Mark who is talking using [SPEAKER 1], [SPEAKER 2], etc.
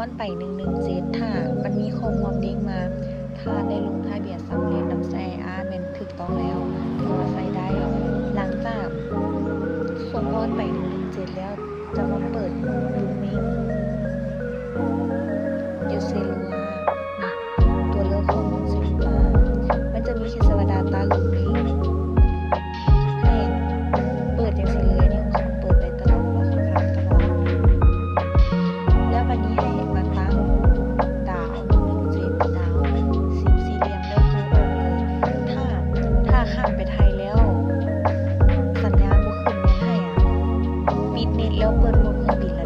[SPEAKER 1] อนไปหนึ่งหนึ่งเจ็ดถ้ามันมีข้อความเด้งมา ถ้าได้ลงทะเบียนสำเร็จน้ำใส่อาร์แมนถูกต้องแล้วถือว่าใส่ได้ หลังจากส่งออนไปหนึ่งหนึ่งเจ็ดแล้วจะมาเปิดลูมิงยูเซลัวตัวเลือกข้อมูลสิบตามันจะมีคิสวดาตาลูมิงให้ Love por